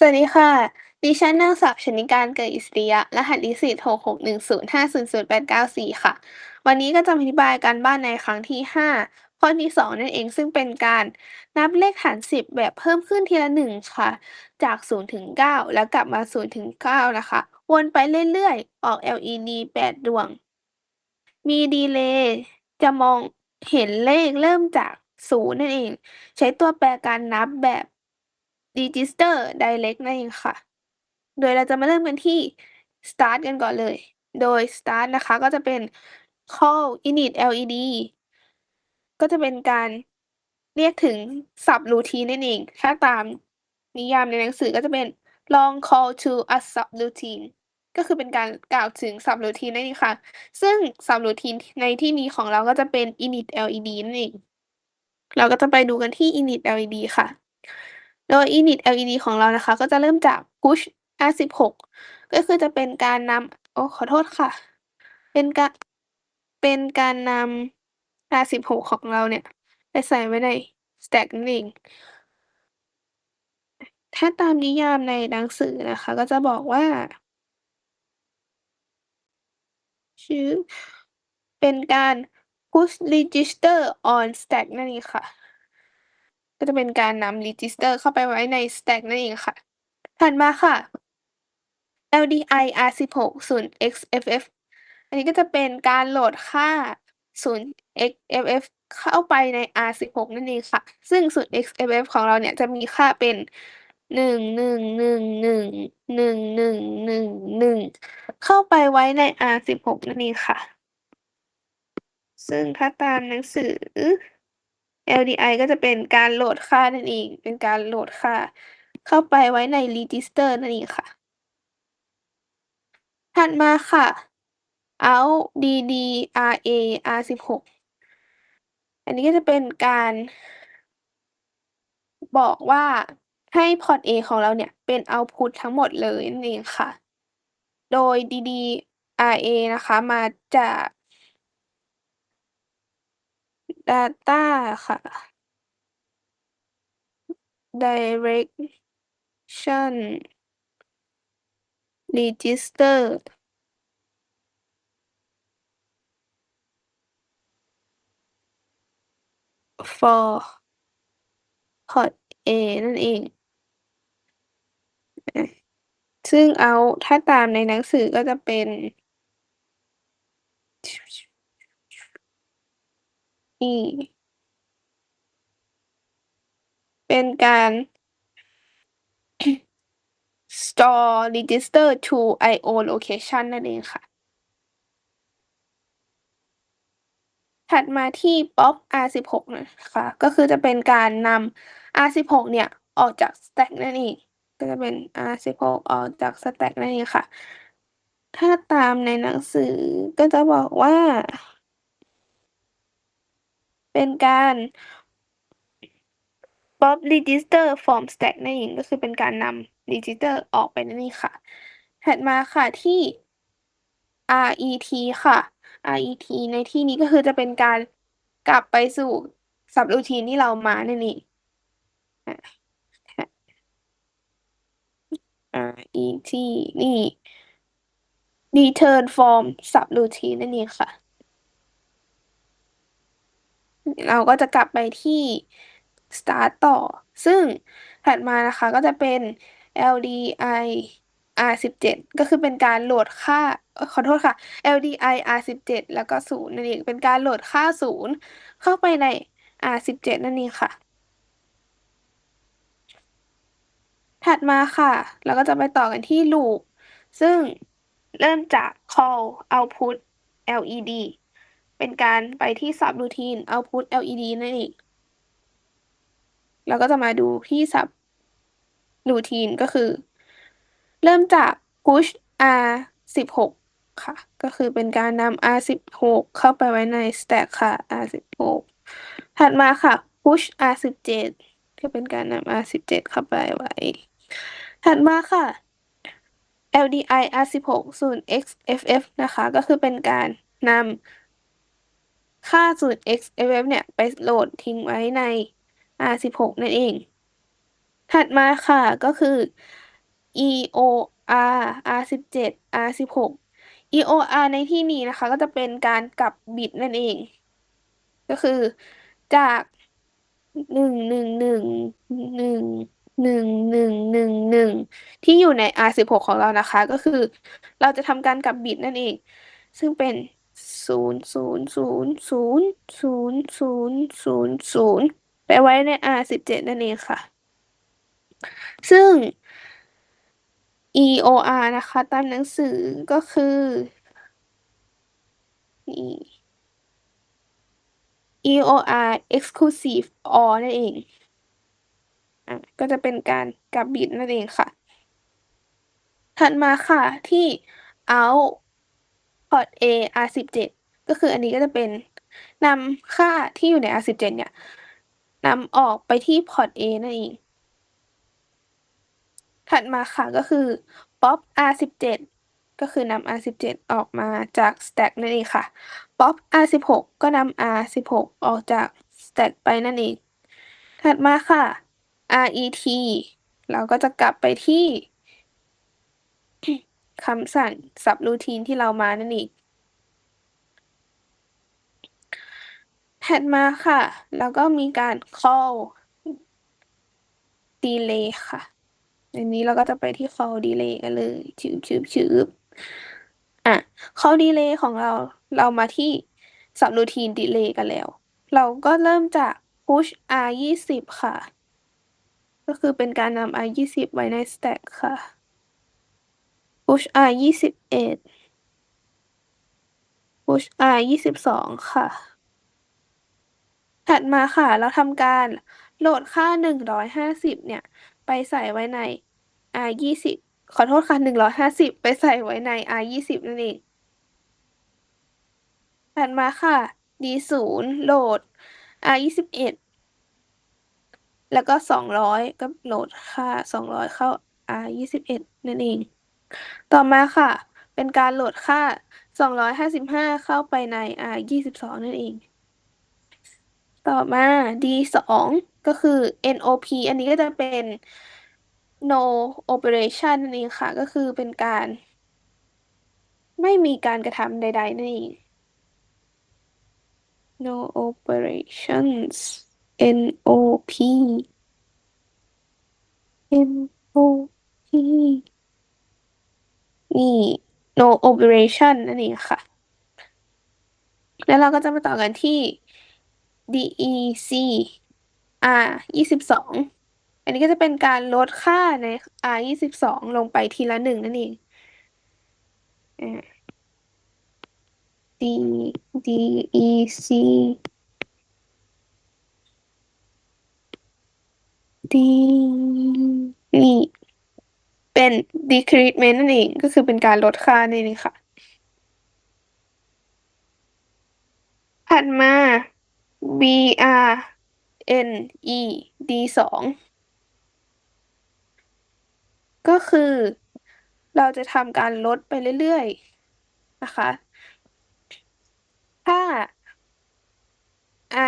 สวัสดีค่ะ ดิฉันนางสาวชนิการเกิดอิสริยะ รหัสนิสิต66105008944ค่ะ วันนี้ก็จะมาอธิบายการบ้านในครั้งที่5ข้อที่2นั่นเองซึ่งเป็นการนับเลขฐาน10แบบเพิ่มขึ้นทีละ1ค่ะ จาก0ถึง9แล้วกลับมา0ถึง9นะคะ วนไปเรื่อยๆ ออก LED 8ดดวง มีดีเลย์จะมองเห็นเลขเริ่มจาก0นั่นเอง ใช้ตัวแปรการนับแบบ Register Direct นั่นเองค่ะ โดยเราจะมาเริ่มกันที่ Start กันก่อนเลย โดย Start นะคะก็จะเป็น call init LED ก็จะเป็นการเรียกถึง subroutine นั่นเอง ถ้าตามนิยามในหนังสือก็จะเป็น long call to a subroutine ก็คือเป็นการกล่าวถึง subroutine นั่นเองค่ะ ซึ่ง subroutine ในที่นี้ของเราก็จะเป็น init LED นั่นเอง เราก็จะไปดูกันที่ init LED ค่ะ โดย init LED ของเรานะคะ ก็จะเริ่มจาก push R16 ก็คือจะเป็นการนำโอ้ขอโทษค่ะ เป็นการเป็นการนำ R16 ของเราเนี่ย ไปใส่ไว้ใน stack นั่นเองถ้าตามนิยามในหนังสือนะคะ ก็จะบอกว่า ชื่อ เป็นการ push register on stack นั่นเองค่ะ ก็จะเป็นการนำ register เข้าไปไว้ใน stack นั่นเองค่ะ ถัดมาค่ะ LDI R16 0xFF อันนี้ก็จะเป็นการโหลดค่า 0xFF เข้าไปใน R16 นั่นเองค่ะ ซึ่ง 0xFF ของเราเนี่ยจะมีค่าเป็น11111111เข้าไปไว้ใน R16 นั่นเองค่ะ ซึ่งถ้าตามหนังสือ LDI ก็จะเป็นการโหลดค่านั่นเอง เป็นการโหลดค่า เข้าไปไว้ใน register นั่นเองค่ะ ถัดมาค่ะ out DDRA R16 อันนี้ก็จะเป็นการบอกว่าให้พอร์ต A ของเราเนี่ยเป็น output ทั้งหมดเลยนั่นเองค่ะ โดย DDRA นะคะ มาจาก data ค่ะ direction register for port A นั่นเอง ซึ่ง out ถ้าตามในหนังสือก็จะเป็น นี่ เป็นการ store register to IO location นั่นเองค่ะ ถัดมาที่ pop R16 นะคะ ก็คือจะเป็นการนำ R16 เนี่ย ออกจาก stack นั่นเอง ก็จะเป็น R16 ออกจาก stack นั่นเองค่ะ ถ้าตามในหนังสือก็จะบอกว่า เป็นการ pop register form stack นั่นเองก็คือเป็นการนำ register ออกไปนั่นเองค่ะ ถัดมาค่ะที่ RET ค่ะ RET ในที่นี้ก็คือจะเป็นการกลับไปสู่ subroutine ที่เรามานั่นเอง RET นี่ return form subroutine นั่นเองค่ะ เราก็จะกลับไปที่ start ต่อ ซึ่งถัดมานะคะก็จะเป็น LDI R17 ก็คือเป็นการโหลดค่าขอโทษค่ะ LDI R17 แล้วก็ 0 นั่นเอง เป็นการโหลดค่า 0 เข้าไปใน R17 นั่นเองค่ะ ถัดมาค่ะ เราก็จะไปต่อกันที่ loop ซึ่งเริ่มจาก call output LED เป็นการไปที่ subroutine output LED นั่นเองเราก็จะมาดูที่ subroutine ก็คือ เริ่มจาก push R16 ค่ะ ก็คือเป็นการนำ R16 เข้าไปไว้ใน stack ค่ะ R16 ถัดมาค่ะ push R17 ก็เป็นการนำ R17 เข้าไปไว้ ถัดมาค่ะ LDI R16 0xFF นะคะ ก็คือเป็นการนำ ค่า 0xFF เนี่ย ไปโหลดทิ้งไว้ใน R16 นั่นเอง ถัดมาค่ะก็คือ EOR R17 R16 EOR ในที่นี้นะคะ ก็จะเป็นการกลับบิตนั่นเอง ก็คือจากหนึ่งหนึ่งหนึ่งหนึ่งหนึ่งหนึ่งหนึ่งหนึ่งที่อยู่ใน R16 ของเรานะคะ ก็คือเราจะทำการกลับบิตนั่นเอง ซึ่งเป็น ศูนย์ศูนย์ศูนย์ศูนย์ศูนย์ศูนย์ศูนย์ศูนย์ไปไว้ใน R17 นั่นเองค่ะ ซึ่ง EOR นะคะ ตามหนังสือก็คือนี่ EOR exclusive OR นั่นเองอะก็จะเป็นการกลับบิตนั่นเองค่ะ ถัดมาค่ะที่ out port A R17 ก็คืออันนี้ก็จะเป็นนำค่าที่อยู่ใน R17 เนี่ยนำออกไปที่ port A นั่นเอง ถัดมาค่ะก็คือ pop R17 ก็คือนำ R17 ออกมาจาก stack นั่นเองค่ะ pop R16 ก็นำ R16 ออกจาก stack ไปนั่นเอง ถัดมาค่ะ RET เราก็จะกลับไปที่คำสั่ง subroutine ที่เรามานั่นเอง ถัดมาค่ะ แล้วก็มีการ call delay ค่ะอันนี้เราก็จะไปที่ call delay กันเลยชืบชืบชืบอะ call delay ของเราเรามาที่ subroutine delay กันแล้ว เราก็เริ่มจาก push R20 ค่ะ ก็คือเป็นการนำ R20 ไว้ใน stack ค่ะ push R21 push R22 ค่ะ ถัดมาค่ะ เราทำการโหลดค่า 150 เนี่ย ไปใส่ไว้ใน R20 ขอโทษค่ะ 150 ไปใส่ไว้ใน R20 นั่นเองถัดมาค่ะ D0 โหลด R21 แล้วก็ 200 ก็โหลดค่า 200 เข้า R21 นั่นเอง ต่อมาค่ะ เป็นการโหลดค่า 255 เข้าไปใน R22 นั่นเอง ต่อมา D2 ก็คือ NOP อันนี้ก็จะเป็น no operation นั่นเองค่ะ ก็คือเป็นการ ไม่มีการกระทำใด ๆ นั่นเอง no operations NOP NOP นี่ no operation นั่นเองค่ะ แล้วเราก็จะมาต่อกันที่ DEC R22 อันนี้ก็จะเป็นการลดค่าใน R22 ลงไปทีละหนึ่งนั่นเองอ่า D DEC D นี่เป็น decrement นั่นเอง ก็คือเป็นการลดค่านั่นเองค่ะ ถัดมา BRNE D2 ก็คือเราจะทำการลดไปเรื่อยๆ นะคะ ถ้า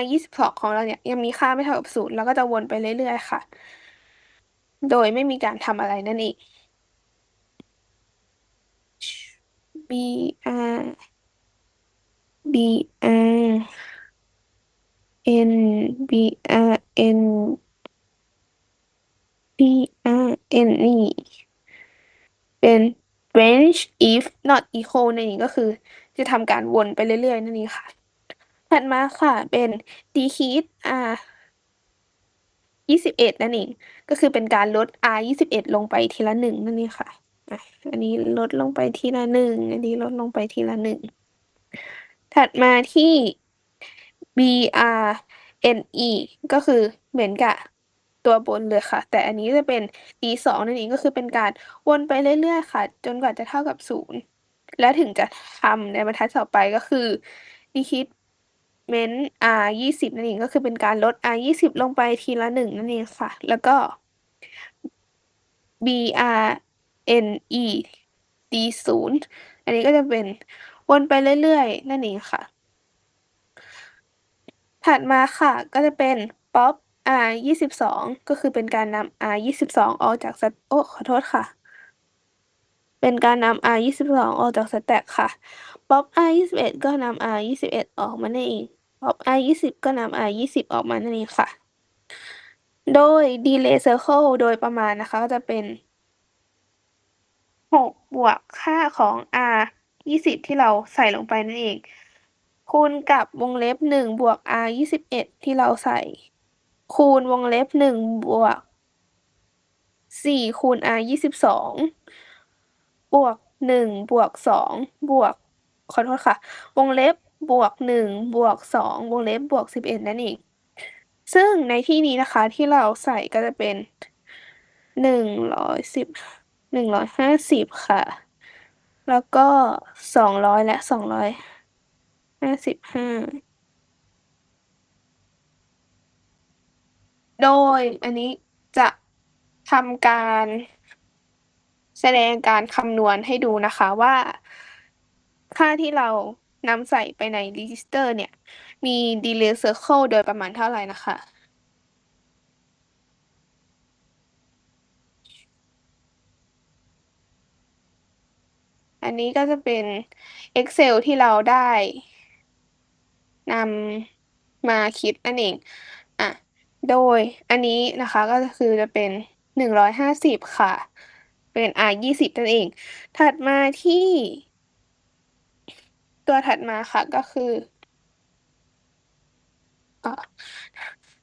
R22 ของเราเนี่ยยังมีค่าไม่เท่ากับศูนย์เราก็จะวนไปเรื่อยๆ ค่ะ โดยไม่มีการทำอะไรนั่นเอง BR BR N BR N BR N นี่เป็น range if not equal นั่นเองก็คือจะทำการวนไปเรื่อยๆ นั่นเองค่ะ ถัดมาค่ะเป็น decrease R 21 นั่นเอง ก็คือเป็นการลด R 21 ลงไปทีละหนึ่งนั่นเองค่ะอันนี้ลดลงไปทีละหนึ่งอันนี้ลดลงไปทีละหนึ่งถัดมาที่ BRNE ก็คือเหมือนกับตัวบนเลยค่ะ แต่อันนี้จะเป็น D2 นั่นเองก็คือเป็นการวนไปเรื่อยๆค่ะ จนกว่าจะเท่ากับศูนย์และถึงจะทำในบรรทัดต่อไปก็คือ decrement R 20นั่นเองก็คือเป็นการลด R 20ลงไปทีละหนึ่งนั่นเองค่ะ แล้วก็ BRNE D0 อันนี้ก็จะเป็นวนไปเรื่อยๆ นั่นเองค่ะ ถัดมาค่ะก็จะเป็น pop R 22ก็คือเป็นการนำ R 22ออกจากสโอ้ขอโทษค่ะ เป็นการนำ R22 ออกจากสแต็กค่ะป๊อป R21 ก็นำ R21 ออกมานั่นเองป๊อป R20 ก็นำ R20 ออกมานั่นเองค่ะ โดย delay circle โดยประมาณนะคะก็จะเป็น6บวกค่าของ R20 ที่เราใส่ลงไปนั่นเอง คูณกับวงเล็บหนึ่งบวก r ยี่สิบเอ็ดที่เราใส่ คูณวงเล็บหนึ่งบวกสี่คูณ r ยี่สิบสองบวกหนึ่งบวกสองบวกขอโทษค่ะ วงเล็บบวกหนึ่งบวกสองวงเล็บบวกสิบเอ็ดนั่นเองซึ่งในที่นี้นะคะที่เราใส่ก็จะเป็นหนึ่งร้อยสิบหนึ่งร้อยห้าสิบค่ะ แล้วก็สองร้อยและสองร้อย 255โดยอันนี้จะทำการแสดงการคำนวณให้ดูนะคะว่า ค่าที่เรานำใส่ไปใน register เนี่ย มี delay circle โดยประมาณเท่าไรนะคะอันนี้ก็จะเป็น Excel ที่เราได้ นำมาคิดนั่นเองอะโดยอันนี้นะคะก็คือจะเป็น 150 ค่ะ เป็น R20 นั่นเอง ถัดมาที่ ตัวถัดมาค่ะก็คือ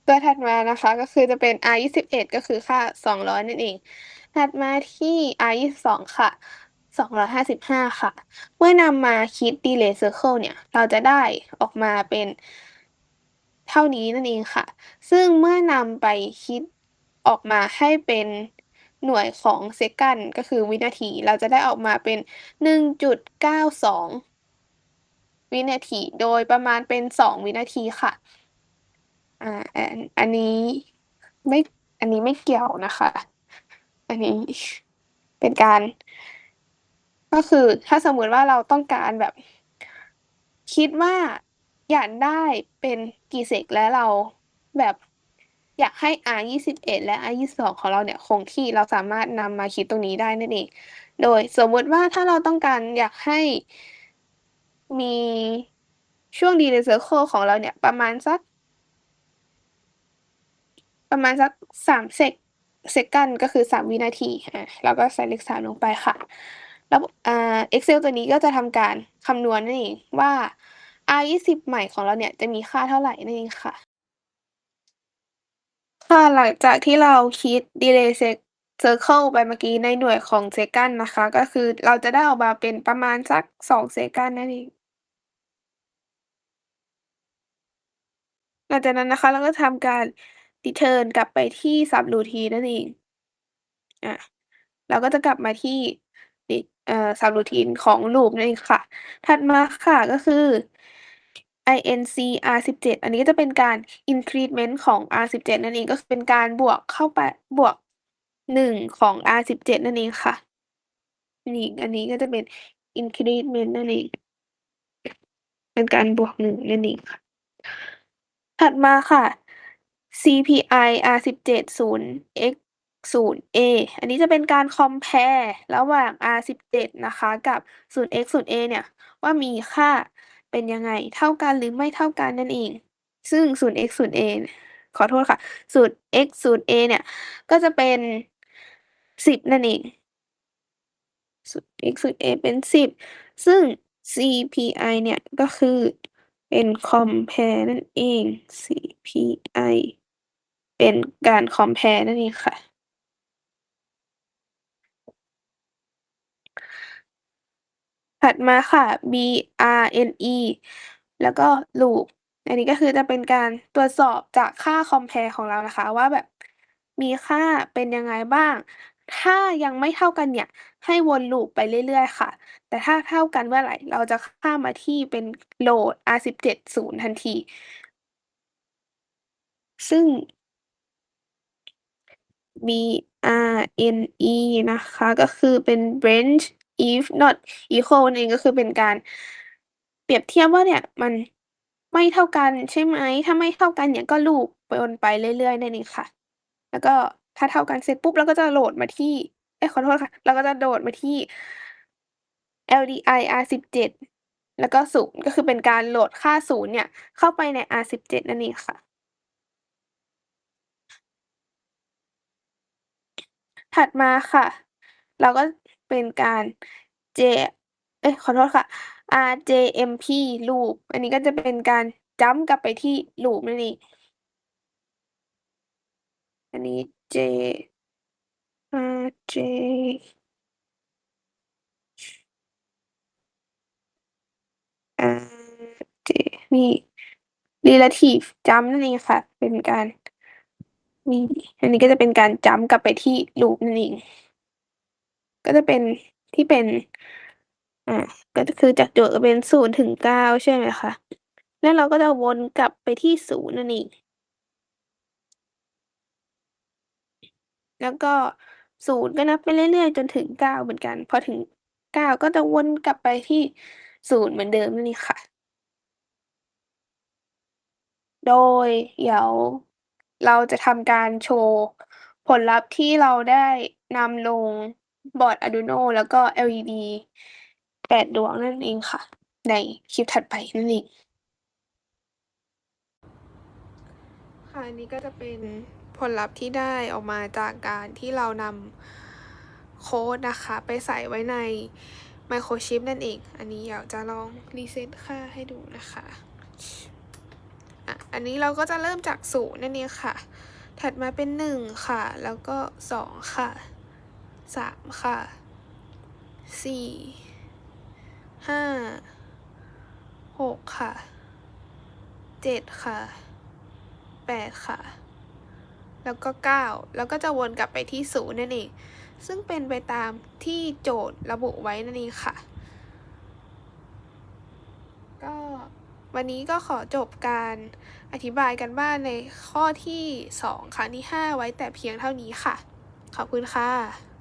ตัวถัดมานะคะก็คือจะเป็น R21 ก็คือค่า 200 นั่นเอง ถัดมาที่ R22 ค่ะ 255 ค่ะ เมื่อนำมาคิด delay circle เนี่ย เราจะได้ออกมาเป็นเท่านี้นั่นเองค่ะ ซึ่งเมื่อนำไปคิดออกมาให้เป็นหน่วยของเซกานก็คือวินาที เราจะได้ออกมาเป็น 1.92 วินาที โดยประมาณเป็น 2 วินาทีค่ะ อ่า อันอันนี้ไม่ อันนี้ไม่เกี่ยวนะคะ อันนี้เป็นการ ก็คือถ้าสมมติว่าเราต้องการแบบ คิดว่าอยากได้เป็นกี่เซกและเราแบบอยากให้ R21 และ R22 ของเราเนี่ยคงที่เราสามารถนำมาคิดตรงนี้ได้นั่นเอง โดยสมมติว่าถ้าเราต้องการอยากให้มีช่วง delay circle ของเราเนี่ยประมาณสัก ประมาณสัก3เซกเซกานก็คือ3วินาทีอ่าเราก็ใส่เลข3ลงไปค่ะ แล้วอ่า Excel ตัวนี้ก็จะทำการคำนวณนั่นเองว่า R20 ใหม่ของเราเนี่ยจะมีค่าเท่าไหร่นั่นเองค่ะ ค่ะหลังจากที่เราคิด delay circle ไปเมื่อกี้ในหน่วยของเซกานนะคะ ก็คือเราจะได้ออกมาเป็นประมาณสัก2เซกานนั่นเองหลังจากนั้นนะคะ เราก็ทำการ return กลับไปที่ subroutine นั่นเองอาเราก็จะกลับมาที่ เอ่อ subroutine ของ loop นั่นเองค่ะ ถัดมาค่ะก็คือ inc R17 อันนี้ก็จะเป็นการ increment ของ R17 นั่นเองก็คือเป็นการบวกเข้าไปบวก 1 ของ R17 นั่นเองค่ะนี่อันนี้ก็จะเป็น increment นั่นเอง เป็นการบวก 1 นั่นเองค่ะ ถัดมาค่ะ cpi R17 0a อันนี้จะเป็นการ compare ระหว่าง R17 นะคะ กับ0 x 0 a เนี่ย ว่ามีค่าเป็นยังไง เท่ากันหรือไม่เท่ากันนั่นเอง ซึ่ง0 x 0 a ขอโทษค่ะ0 x 0 a เนี่ย ก็จะเป็น 10 นั่นเอง0 x 0 a เป็น 10 ซึ่ง cpi เนี่ย ก็คือเป็น compare นั่นเอง cpi เป็นการ compare นั่นเองค่ะ ถัดมาค่ะ brne แล้วก็ loop อันนี้ก็คือจะเป็นการตรวจสอบจากค่า compare ของเรานะคะ ว่าแบบมีค่าเป็นยังไงบ้าง ถ้ายังไม่เท่ากันเนี่ย ให้วน loop ไปเรื่อยๆ ค่ะ แต่ถ้าเท่ากันเมื่อไหร่ เราจะข้ามมาที่เป็น load R17 0ทันที ซึ่ง brne นะคะ ก็คือเป็น branch if not equal นั่นเองก็คือเป็นการเปรียบเทียบว่าเนี่ยมันไม่เท่ากันใช่ไหม ถ้าไม่เท่ากันเนี่ยก็ loop วนไปเรื่อยๆนั่นเองค่ะ แล้วก็ถ้าเท่ากันเสร็จปุ๊บเราก็จะโหลดมาที่ เอ๊ยขอโทษค่ะ เราก็จะโดดมาที่ LDI R17 แล้วก็0ก็คือเป็นการโหลดค่า0เนี่ยเข้าไปใน R17 นั่นเองค่ะ ถัดมาค่ะ เราก็ เป็นการ J เอ๊ยขอโทษค่ะ RJMP loop อันนี้ก็จะเป็นการจัมกลับไปที่ loop นั่นเองอันนี้ J RJ อา J นี่ relative jump นั่นเองค่ะ เป็นการนี่อันนี้ก็จะเป็นการจัมกลับไปที่ loop นั่นเอง ก็จะเป็นที่เป็น อ่า ก็คือจากโจทย์จะเป็น0ถึง9ใช่ไหมคะ แล้วเราก็จะวนกลับไปที่0นั่นเองแล้วก็0ก็นับไปเรื่อยๆ จนถึง9เหมือนกัน พอถึง9ก็จะวนกลับไปที่0เหมือนเดิมนั่นเองค่ะ โดยเดี๋ยวเราจะทำการโชว์ผลลัพธ์ที่เราได้นำลง บอร์ด Arduino แล้วก็ LED 8 ดวงนั่นเองค่ะ ในคลิปถัดไปนั่นเอง ค่ะอันนี้ก็จะเป็นผลลัพธ์ที่ได้ออกมาจากการที่เรานำโค้ดนะคะ ไปใส่ไว้ใน Microchip นั่นเอง อันนี้เดี๋ยวจะลอง reset ค่าให้ดูนะคะอะอันนี้เราก็จะเริ่มจาก0นั่นเองค่ะ ถัดมาเป็น 1 ค่ะ แล้วก็ 2 ค่ะ 3ค่ะ4 5 6ค่ะ7ค่ะ8ค่ะ แล้วก็9แล้วก็จะวนกลับไปที่0นั่นเอง ซึ่งเป็นไปตามที่โจทย์ระบุไว้นั่นเองค่ะ ก็วันนี้ก็ขอจบการอธิบายการบ้านในข้อที่ 2 ครั้งที่ 5 ไว้แต่เพียงเท่านี้ค่ะ ขอบคุณค่ะ